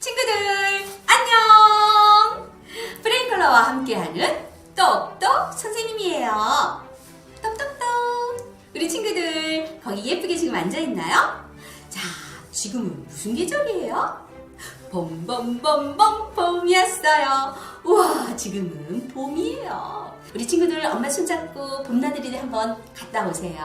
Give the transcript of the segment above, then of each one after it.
친구들 안녕! 프랭클러와 함께하는 똑똑 선생님이에요. 똑똑똑. 우리 친구들 거기 예쁘게 지금 앉아 있나요? 자, 지금은 무슨 계절이에요? 봄봄봄봄 봄이었어요. 우와, 지금은 봄이에요. 우리 친구들 엄마 손잡고 봄나들이를 한번 갔다 오세요.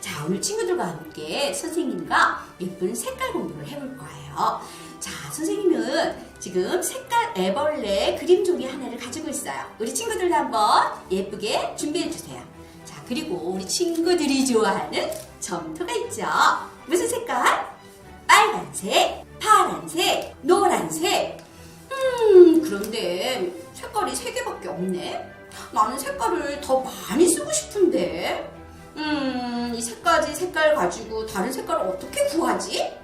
자, 오늘 친구들과 함께 선생님과 예쁜 색깔 공부를 해볼 거예요. 자, 선생님은 지금 색깔 애벌레 그림 종이 하나를 가지고 있어요. 우리 친구들도 한번 예쁘게 준비해 주세요. 자, 그리고 우리 친구들이 좋아하는 점토가 있죠. 무슨 색깔? 빨간색, 파란색, 노란색. 음, 그런데 색깔이 세 개밖에 없네. 나는 색깔을 더 많이 쓰고 싶은데. 음, 이세 가지 색깔 가지고 다른 색깔을 어떻게 구하지?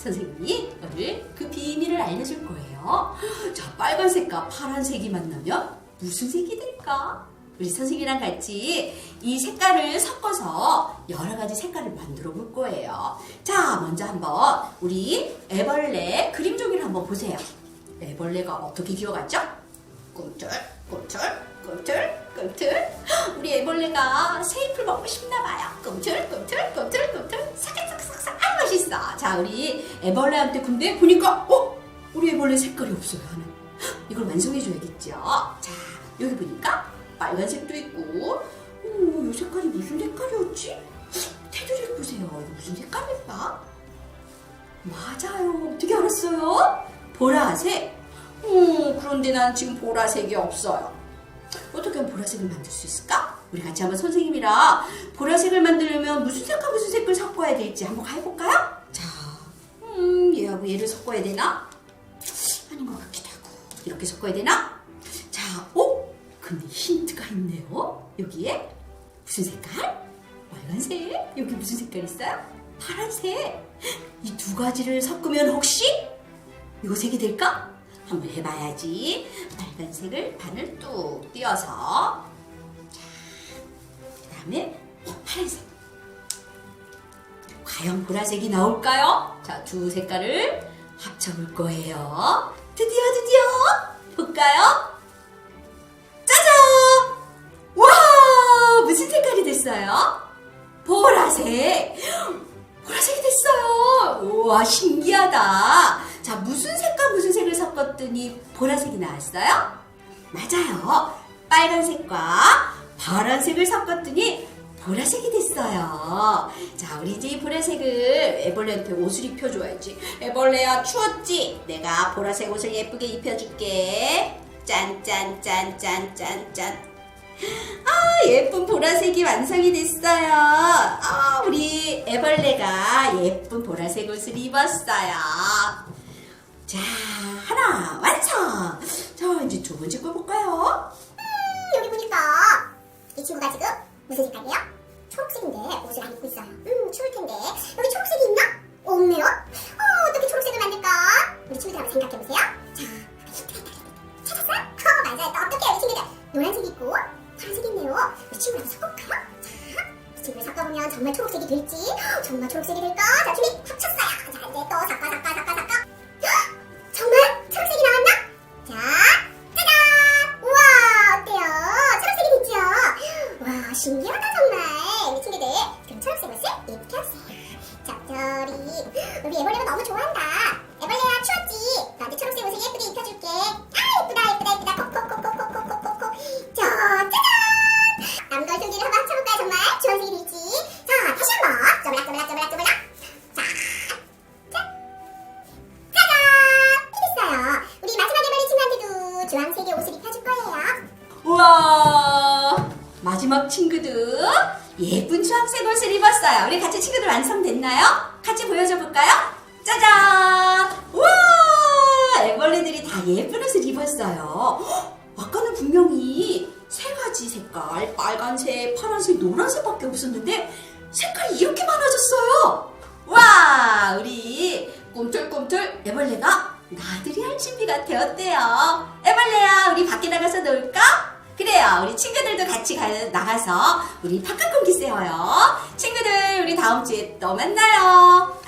자, 선생님이 오늘 그 비밀을 알려줄 거예요. 자, 빨간색과 파란색이 만나면 무슨 색이 될까? 우리 선생님이랑 같이 이 색깔을 섞어서 여러 가지 색깔을 만들어 볼 거예요. 자, 먼저 한번 우리 애벌레 그림 종이를 한번 보세요. 애벌레가 어떻게 기어갔죠? 꿈틀, 꿈틀, 꿈틀, 꿈틀. 우리 애벌레가 새잎을 먹고 싶나 봐요. 꿈틀, 꿈틀, 꿈틀, 꿈틀. 아, 맛있어. 자, 우리 애벌레한테 근데 보니까, 어? 우리 애벌레 색깔이 없어요, 하나. 이걸 완성해줘야겠죠. 자, 여기 보니까 빨간색도 있고, 오, 이 색깔이 무슨 색깔이었지? 테두리 보세요. 이거 무슨 색깔일까? 맞아요. 어떻게 알았어요? 보라색. 음, 그런데 난 지금 보라색이 없어요. 어떻게 하면 보라색을 만들 수 있을까? 우리 같이 한번 선생님이랑 보라색을 만들려면 무슨 색과 무슨 색을 섞어야 될지 한번 해볼까요? 자, 음, 얘하고 얘를 섞어야 되나? 아닌 것 같기도 하고. 이렇게 섞어야 되나? 자, 오! 근데 힌트가 있네요. 여기에 무슨 색깔? 빨간색. 여기 무슨 색깔 있어요? 파란색. 이 두 가지를 섞으면 혹시 이거 색이 될까? 한번 해봐야지. 빨간색을 반을 뚝 띄어서 다음에 파란색. 과연 보라색이 나올까요? 자, 두 색깔을 합쳐볼 거예요. 드디어 드디어 볼까요? 짜잔! 와, 무슨 색깔이 됐어요? 보라색. 보라색이 됐어요. 우와, 신기하다. 자, 무슨 색과 무슨 색을 섞었더니 보라색이 나왔어요? 맞아요. 빨간색과 파란색을 섞었더니 보라색이 됐어요. 자, 우리 이제 이 보라색을 애벌레한테 옷을 입혀줘야지. 애벌레야, 추웠지? 내가 보라색 옷을 예쁘게 입혀줄게. 짠, 짠, 짠, 짠, 짠, 짠. 아, 예쁜 보라색이 완성이 됐어요. 아, 우리 애벌레가 예쁜 보라색 옷을 입었어요. 자, 하나 완성. 자, 이제 두 번째 거 볼까요? 색깔이에요? 초록색인데 옷을 안 입고 있어요. 음, 추울 텐데 여기 초록색이 있나? 없네요. 어, 어떻게 초록색을 만들까? 우리 친구들 한번 생각해 보세요. 자, 찾았어? 어, 맞아요. 또 어떻게 우리 친구들 노란색 있고 파란색 있네요. 우리 친구랑 섞어볼까요? 자, 이 친구를 섞어보면 정말 초록색이 될지 헉, 정말 초록색이 될까? 자, 준비 합쳤어요. 자, 이제 또 섞어, 섞어, 섞어, 우리 애벌레가 너무 좋아한다. 애벌레야, 추웠지? 나한테 초록색 옷을 예쁘게 입혀줄게. 아, 예쁘다, 예쁘다, 예쁘다. 콕콕콕콕콕콕콕콕. 저, 짜잔! 남걸 소리를 한번 쳐볼까요, 정말? 주황색이 될지. 자, 다시 한 번. 쪼물락, 쪼물락, 쪼물락, 쪼물락. 우리 마지막 친구도 예쁜 주황색 옷을 입었어요 우리 같이 친구들 완성됐나요? 같이 보여줘 볼까요? 짜잔! 우와! 애벌레들이 다 예쁜 옷을 입었어요. 헉, 아까는 분명히 세 가지 색깔 빨간색 파란색 노란색밖에 없었는데 색깔이 이렇게 많아졌어요. 와! 우리 꿈틀꿈틀 애벌레가 나들이 할 준비가 되었대요. 애벌레야 우리 밖에 나가서 놀까? 그래요. 우리 친구들도 같이 가, 나가서 우리 팝콘 공기 세워요. 친구들, 우리 다음 주에 또 만나요.